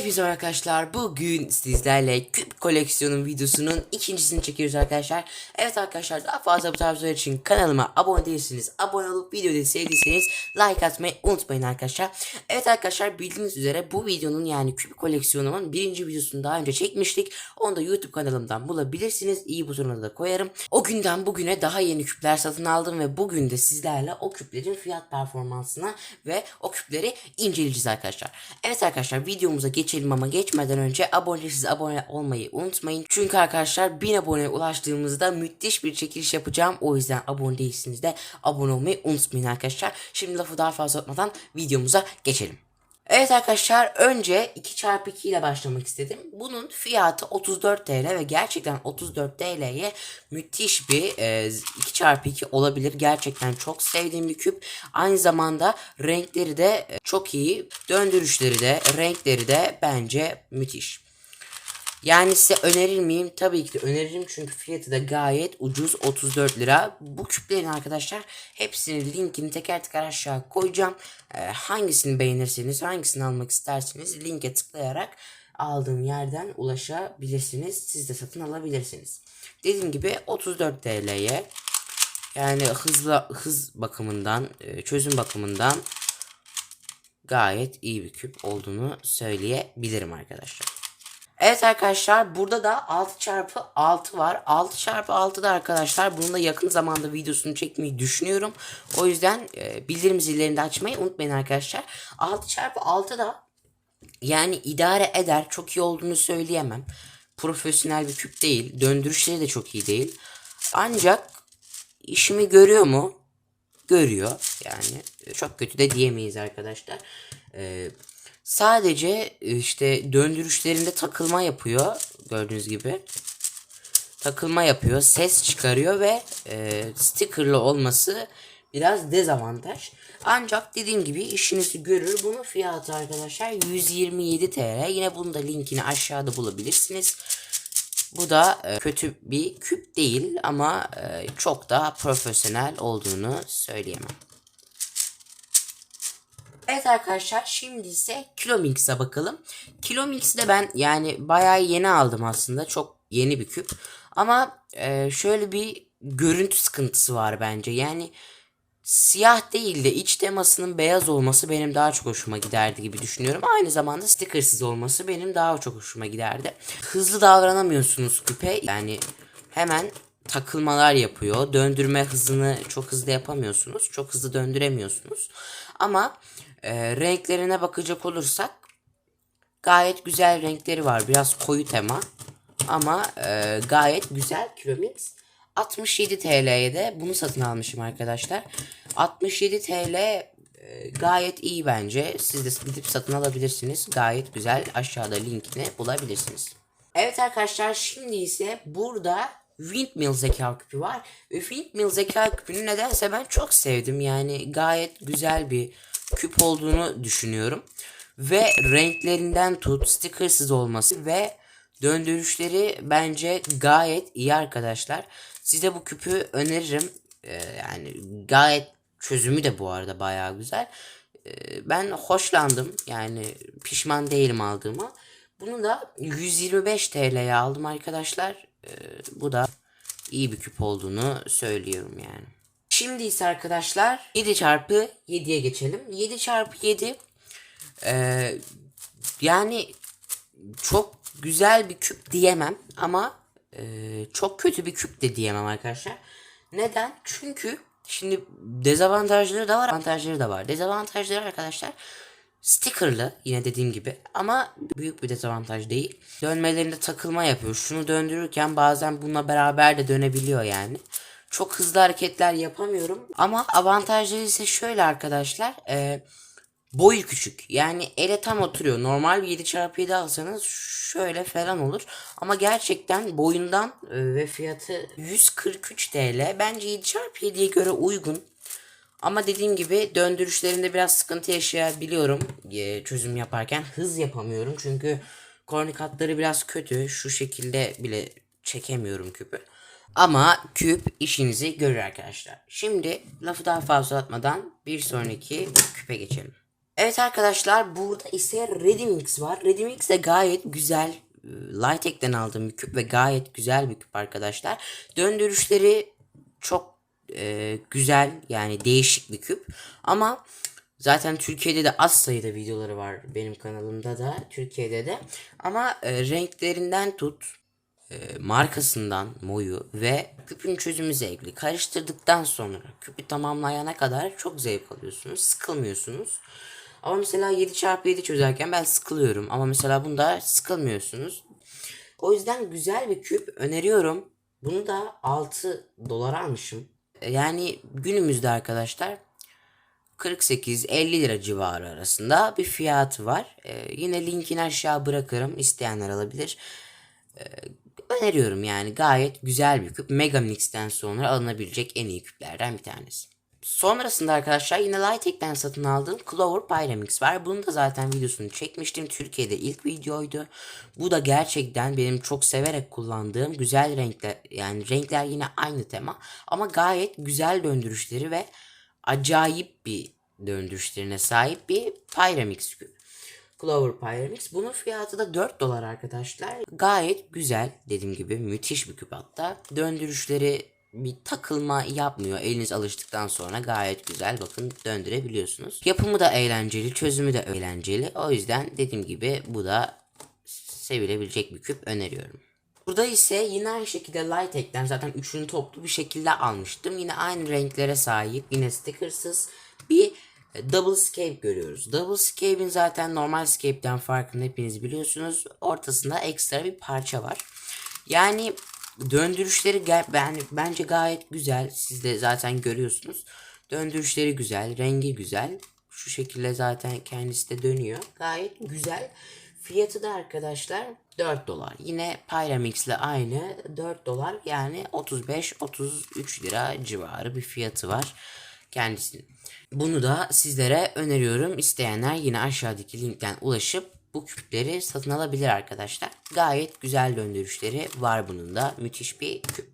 Hepinize arkadaşlar. Bugün sizlerle küp koleksiyonun videosunun ikincisini çekiyoruz arkadaşlar. Evet arkadaşlar daha fazla bu tarz videolar için kanalıma abone değilseniz abone olup videoyu sevdiyseniz like atmayı unutmayın arkadaşlar. Evet arkadaşlar bildiğiniz üzere bu videonun yani küp koleksiyonumun birinci videosunu daha önce çekmiştik. Onu da YouTube kanalımdan bulabilirsiniz. İyi butonuna da koyarım. O günden bugüne daha yeni küpler satın aldım ve bugün de sizlerle o küplerin fiyat performansına ve o küpleri inceleyeceğiz arkadaşlar. Evet arkadaşlar videomuza geçelim ama geçmeden önce abonesiz abone olmayı unutmayın. Çünkü arkadaşlar 1000 aboneye ulaştığımızda müthiş bir çekiliş yapacağım. O yüzden abone değilsiniz de abone olmayı unutmayın arkadaşlar. Şimdi lafı daha fazla atmadan videomuza geçelim. Evet arkadaşlar önce 2x2 ile başlamak istedim. Bunun fiyatı 34 TL ve gerçekten 34 TL'ye müthiş bir e, 2x2 olabilir. Gerçekten çok sevdiğim bir küp. Aynı zamanda renkleri de e, çok iyi. Döndürüşleri de renkleri de bence müthiş. Yani size önerir miyim? Tabii ki de öneririm çünkü fiyatı da gayet ucuz 34 lira. Bu küplerin arkadaşlar hepsinin linkini teker teker aşağı koyacağım. Ee, hangisini beğenirseniz hangisini almak isterseniz linke tıklayarak aldığım yerden ulaşabilirsiniz. Siz de satın alabilirsiniz. Dediğim gibi 34 TL'ye yani hızla hız bakımından e, çözüm bakımından gayet iyi bir küp olduğunu söyleyebilirim arkadaşlar. Evet arkadaşlar burada da 6 çarpı 6 var. 6 çarpı 6 da arkadaşlar bunun da yakın zamanda videosunu çekmeyi düşünüyorum. O yüzden e, bildirim zillerini de açmayı unutmayın arkadaşlar. 6 çarpı 6 da yani idare eder. Çok iyi olduğunu söyleyemem. Profesyonel bir küp değil. Döndürüşleri de çok iyi değil. Ancak işimi görüyor mu? Görüyor. Yani çok kötü de diyemeyiz arkadaşlar. Ee, sadece işte döndürüşlerinde takılma yapıyor. Gördüğünüz gibi. Takılma yapıyor. Ses çıkarıyor ve e, stickerlı olması biraz dezavantaj. Ancak dediğim gibi işinizi görür. Bunun fiyatı arkadaşlar 127 TL. Yine bunun da linkini aşağıda bulabilirsiniz. Bu da e, kötü bir küp değil ama e, çok da profesyonel olduğunu söyleyemem. Evet arkadaşlar şimdi ise Kilomix'e bakalım. Kilomix'i de ben yani bayağı yeni aldım aslında. Çok yeni bir küp. Ama e, şöyle bir görüntü sıkıntısı var bence. Yani siyah değil de iç temasının beyaz olması benim daha çok hoşuma giderdi gibi düşünüyorum. Aynı zamanda stickersız olması benim daha çok hoşuma giderdi. Hızlı davranamıyorsunuz küpe. Yani hemen takılmalar yapıyor. Döndürme hızını çok hızlı yapamıyorsunuz. Çok hızlı döndüremiyorsunuz. Ama e, renklerine bakacak olursak gayet güzel renkleri var. Biraz koyu tema. Ama e, gayet güzel Kilomix. 67 TL'ye de bunu satın almışım arkadaşlar. 67 TL e, gayet iyi bence. Siz de gidip satın alabilirsiniz. Gayet güzel. Aşağıda linkini bulabilirsiniz. Evet arkadaşlar şimdi ise burada Windmill zeka küpü var. Ve Windmill zeka küpünü nedense ben çok sevdim. Yani gayet güzel bir küp olduğunu düşünüyorum. Ve renklerinden tut stickersız olması ve döndürüşleri bence gayet iyi arkadaşlar. Size bu küpü öneririm. Ee, yani gayet çözümü de bu arada bayağı güzel. Ee, ben hoşlandım. Yani pişman değilim aldığıma. Bunu da 125 TL'ye aldım arkadaşlar. Ee, bu da iyi bir küp olduğunu söylüyorum yani. Şimdi ise arkadaşlar 7 çarpı 7'ye geçelim. 7 çarpı 7 ee, yani çok güzel bir küp diyemem ama e, çok kötü bir küp de diyemem arkadaşlar. Neden? Çünkü şimdi dezavantajları da var, avantajları da var. Dezavantajları arkadaşlar stickerlı yine dediğim gibi ama büyük bir dezavantaj değil. Dönmelerinde takılma yapıyor. Şunu döndürürken bazen bununla beraber de dönebiliyor yani. Çok hızlı hareketler yapamıyorum ama avantajları ise şöyle arkadaşlar. Eee boyu küçük. Yani ele tam oturuyor. Normal bir 7 çarpı 7 alsanız şöyle falan olur. Ama gerçekten boyundan e, ve fiyatı 143 TL. Bence 7 çarpı 7'ye göre uygun. Ama dediğim gibi döndürüşlerinde biraz sıkıntı yaşayabiliyorum e, çözüm yaparken. Hız yapamıyorum çünkü kornik hatları biraz kötü. Şu şekilde bile çekemiyorum küpü. Ama küp işinizi görür arkadaşlar. Şimdi lafı daha fazla atmadan bir sonraki küpe geçelim. Evet arkadaşlar burada ise Redimix var. Redimix de gayet güzel. e, Lightek'ten aldığım bir küp ve gayet güzel bir küp arkadaşlar. Döndürüşleri çok e, güzel yani değişik bir küp. Ama zaten Türkiye'de de az sayıda videoları var benim kanalımda da Türkiye'de de. Ama e, renklerinden tut e, markasından moyu ve küpün çözümü zevkli. Karıştırdıktan sonra küpü tamamlayana kadar çok zevk alıyorsunuz. Sıkılmıyorsunuz. Ama mesela 7x7 çözerken ben sıkılıyorum. Ama mesela bunda sıkılmıyorsunuz. O yüzden güzel bir küp öneriyorum. Bunu da 6 dolar almışım. E, Yani günümüzde arkadaşlar 48-50 lira civarı arasında bir fiyatı var. E, yine linkini aşağı bırakırım. İsteyenler alabilir. E, öneriyorum yani gayet güzel bir küp. Megamix'ten sonra alınabilecek en iyi küplerden bir tanesi. Sonrasında arkadaşlar yine Lightek'ten satın aldığım Clover Pyramix var. Bunun da zaten videosunu çekmiştim. Türkiye'de ilk videoydu. Bu da gerçekten benim çok severek kullandığım güzel renkler. Yani renkler yine aynı tema. Ama gayet güzel döndürüşleri ve acayip bir döndürüşlerine sahip bir Pyramix küp. Clover Pyramix. Bunun fiyatı da 4 dolar arkadaşlar. Gayet güzel. Dediğim gibi müthiş bir küp hatta. Döndürüşleri bir takılma yapmıyor. Eliniz alıştıktan sonra gayet güzel bakın döndürebiliyorsunuz. Yapımı da eğlenceli, çözümü de eğlenceli. O yüzden dediğim gibi bu da sevilebilecek bir küp öneriyorum. Burada ise yine aynı şekilde Lightek'ten zaten üçünü toplu bir şekilde almıştım. Yine aynı renklere sahip, yine stickersız bir Double Scape görüyoruz. Double Scape'in zaten normal Scape'den farkını hepiniz biliyorsunuz. Ortasında ekstra bir parça var. Yani döndürüşleri ben bence gayet güzel. Siz de zaten görüyorsunuz. Döndürüşleri güzel, rengi güzel. Şu şekilde zaten kendisi de dönüyor. Gayet güzel. Fiyatı da arkadaşlar 4 dolar. Yine Pyramix ile aynı 4 dolar yani 35-33 lira civarı bir fiyatı var kendisinin. Bunu da sizlere öneriyorum. İsteyenler yine aşağıdaki linkten ulaşıp bu küpleri satın alabilir arkadaşlar. Gayet güzel döndürüşleri var bunun da. Müthiş bir küp.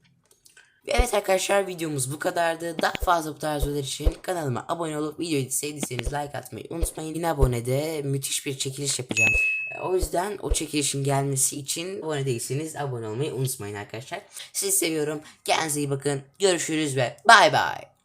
Ve Evet arkadaşlar videomuz bu kadardı. Daha fazla bu tarz videolar için kanalıma abone olup videoyu sevdiyseniz like atmayı unutmayın. Yine abonede müthiş bir çekiliş yapacağım. E, O yüzden o çekilişin gelmesi için abone değilseniz abone olmayı unutmayın arkadaşlar. Sizi seviyorum. Kendinize iyi bakın. Görüşürüz ve bay bay.